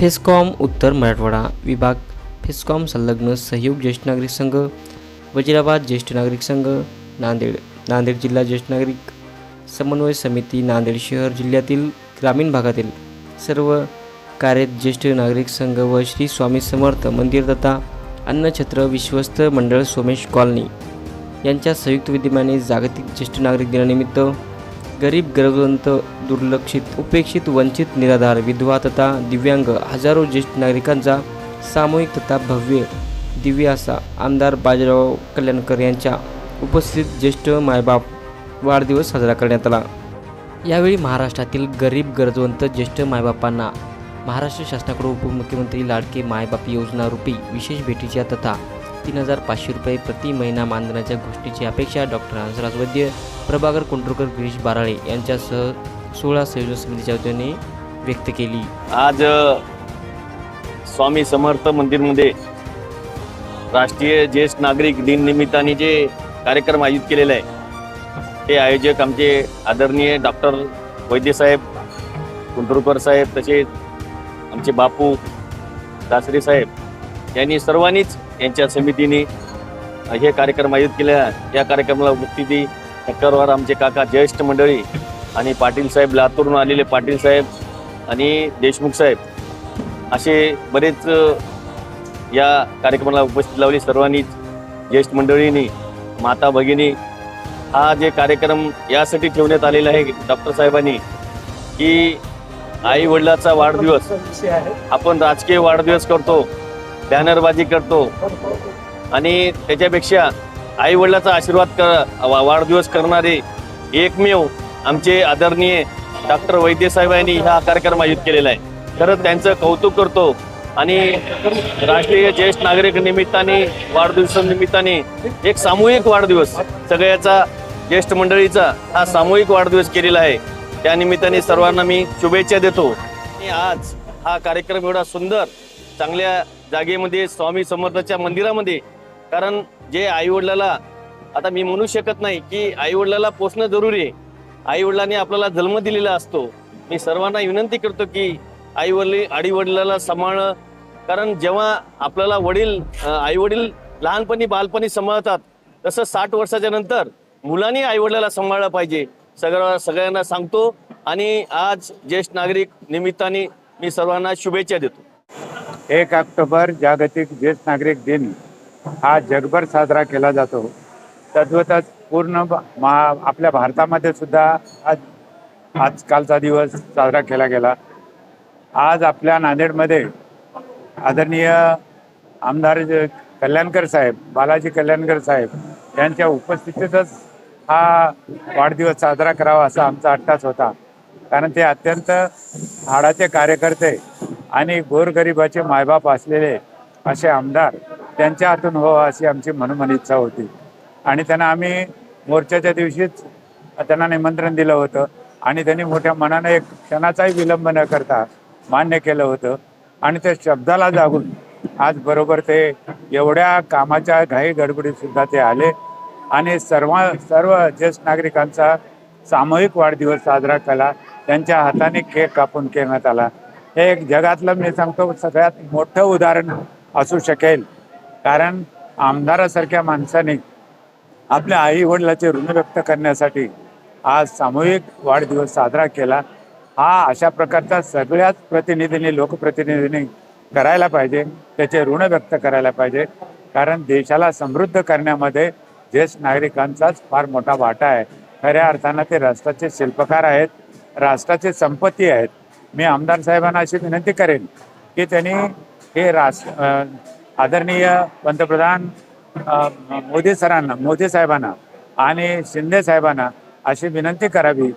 फेस्कॉम उत्तर मराठवाडा विभाग फेस्कॉम संलग्न सहयोग ज्येष्ठ नागरिक संघ वजिराबाद ज्येष्ठ नागरिक संघ नांदेड नांदेड जिल्हा ज्येष्ठ नागरिक समन्वय समिती नांदेड शहर जिल्ह्यातील ग्रामीण भागातील सर्व कार्यरत ज्येष्ठ नागरिक संघ व श्री स्वामी समर्थ मंदिर तथा अन्नछत्र विश्वस्त मंडळ सोमेश कॉलनी यांच्या संयुक्त विद्यमाने जागतिक ज्येष्ठ नागरिक दिनानिमित्त गरीब गरजवंत दुर्लक्षित उपेक्षित वंचित निराधार विधवा तथा दिव्यांग हजारो ज्येष्ठ नागरिकांचा सामूहिक तथा भव्य दिव्य असा आमदार बाजीराव कल्याणकर यांच्या उपस्थित ज्येष्ठ मायबाप वाढदिवस साजरा करण्यात आला. यावेळी महाराष्ट्रातील गरीब गरजवंत ज्येष्ठ मायबापांना महाराष्ट्र शासनाकडून उपमुख्यमंत्री लाडके मायबाप योजना रूपी विशेष भेटीच्या तथा तीन हजार पाचशे रुपये प्रति महिना मानधनाच्या गोष्टीची अपेक्षा डॉक्टर हंसराज वैद्य प्रभाकर कुंडुरकर गिरीश बाराळे यांच्यासह सोळा संयोजन समितीच्या वतीने व्यक्त केली. आज स्वामी समर्थ मंदिरमध्ये राष्ट्रीय ज्येष्ठ नागरिक दिन निमित्ताने जे कार्यक्रम आयोजित केलेला आहे ते आयोजक आमचे आदरणीय डॉक्टर वैद्यसाहेब कुंडुरकर साहेब तसेच आमचे बापू दासरे साहेब यांनी सर्वांनीच यांच्या समितीने हे कार्यक्रम आयोजित केले. या कार्यक्रमाला उपस्थिती टक्करवार आमचे काका ज्येष्ठ मंडळी आणि पाटील साहेब लातूरून आलेले पाटील साहेब आणि देशमुख साहेब असे बरेच या कार्यक्रमाला उपस्थित लावली सर्वांनीच. ज्येष्ठ मंडळींनी माता भगिनी हा जे कार्यक्रम यासाठी ठेवण्यात आलेला आहे डॉक्टर साहेबांनी की आई वडिलाचा वाढदिवस. आपण राजकीय वाढदिवस करतो. बॅनरबाजी करतो. आणि त्याच्यापेक्षा आई वडिलाचा आशीर्वाद कर वा- वाढदिवस करणारे एकमेव आमचे आदरणीय डॉक्टर वैद्यसाहेब यांनी हा कार्यक्रम आयोजित केलेला आहे. खरंच त्यांचं कौतुक करतो आणि राष्ट्रीय ज्येष्ठ नागरिक निमित्ताने वाढदिवसानिमित्ताने एक सामूहिक वाढदिवस सगळ्याचा ज्येष्ठ मंडळीचा हा सामूहिक वाढदिवस केलेला आहे. त्या निमित्ताने सर्वांना मी शुभेच्छा देतो. आणि आज हा कार्यक्रम एवढा सुंदर चांगल्या जागेमध्ये स्वामी समर्थाच्या मंदिरामध्ये. कारण जे आई वडिलाला आता मी म्हणू शकत नाही की आई वडिलाला पोचणं जरुरी आहे. आई वडिलांनी आपल्याला जन्म दिलेला असतो. मी सर्वांना विनंती करतो की आई वडील आई वडिलाला सांभाळ कारण जेव्हा आपल्याला वडील आई वडील लहानपणी बालपणी सांभाळतात तसं साठ वर्षाच्या नंतर मुलांनी आई वडिलाला सांभाळलं पाहिजे. सगळ्या सगळ्यांना सांगतो. आणि आज ज्येष्ठ नागरिक निमित्ताने मी सर्वांना शुभेच्छा देतो. एक ऑक्टोबर जागतिक ज्येष्ठ नागरिक दिन. हा जगभर साजरा केला जातो. तद्वतच पूर्ण मा आपल्या भारतामध्ये सुद्धा आज आजकालचा दिवस साजरा केला गेला. आज आपल्या नांदेडमध्ये आदरणीय आमदार कल्याणकर साहेब बालाजी कल्याणकर साहेब यांच्या उपस्थितीतच हा वाढदिवस साजरा करावा असा आमचा अट्टाच होता. कारण ते अत्यंत हाडाचे कार्यकर्ते आणि गोरगरिबाचे मायबाप असलेले असे आमदार त्यांच्या हातून हो अशी आमची मनोमन इच्छा होती. आणि त्यांना आम्ही मोर्चाच्या दिवशीच त्यांना निमंत्रण दिलं होतं आणि त्यांनी मोठ्या मनाने एक क्षणाचाही विलंब न करता मान्य केलं होतं. आणि त्या शब्दाला जागून आज बरोबर ते एवढ्या कामाच्या घाई गडबडीत सुद्धा ते आले. आणि सर्व सर्व ज्येष्ठ नागरिकांचा सामूहिक वाढदिवस साजरा केला. त्यांच्या हाताने केक कापून करण्यात आला. हे एक जगातलं मी सांगतो सगळ्यात मोठं उदाहरण असू शकेल. कारण आमदारासारख्या माणसाने आपल्या आई वडिलाचे ऋण व्यक्त करण्यासाठी आज सामूहिक वाढदिवस साजरा केला. हा अशा प्रकारचा सगळ्याच प्रतिनिधींनी लोकप्रतिनिधींनी करायला पाहिजे. त्याचे ऋण व्यक्त करायला पाहिजे. कारण देशाला समृद्ध करण्यामध्ये ज्येष्ठ नागरिकांचाच फार मोठा वाटा आहे. खऱ्या अर्थानं ते राष्ट्राचे शिल्पकार आहेत राष्ट्राचे संपत्ती आहेत. मी आमदार साहेबांना अशी विनंती करेन की त्यांनी हे राष्ट्र आदरणीय पंतप्रधान मोदी सरांना मोदी साहेबांना आणि शिंदे साहेबांना अशी विनंती करावी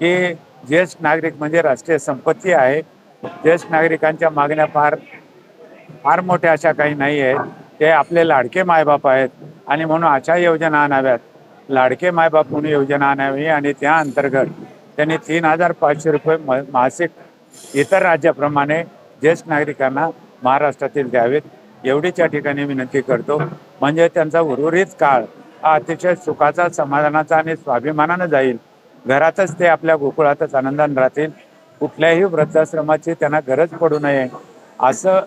की ज्येष्ठ नागरिक म्हणजे राष्ट्रीय संपत्ती आहे. ज्येष्ठ नागरिकांच्या मागण्या फार फार मोठ्या अशा काही नाही आहेत ते आपले लाडके मायबाप आहेत आणि म्हणून अशा योजना आणाव्यात. लाडके मायबाप म्हणून योजना आणावी आणि त्या अंतर्गत त्यांनी तीन हजार पाचशे रुपये मासिक इतर राज्याप्रमाणे ज्येष्ठ नागरिकांना महाराष्ट्रातील द्यावेत. एवढीच या ठिकाणी विनंती करतो. म्हणजे त्यांचा उर्वरित काळ हा अतिशय सुखाचा समाधानाचा आणि स्वाभिमानानं जाईल. घरातच ते आपल्या गोकुळातच आनंदाने राहतील. कुठल्याही वृद्धाश्रमाची त्यांना गरज पडू नये. असं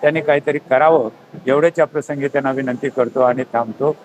त्यांनी काहीतरी करावं एवढ्याच्या प्रसंगी त्यांना विनंती करतो आणि थांबतो.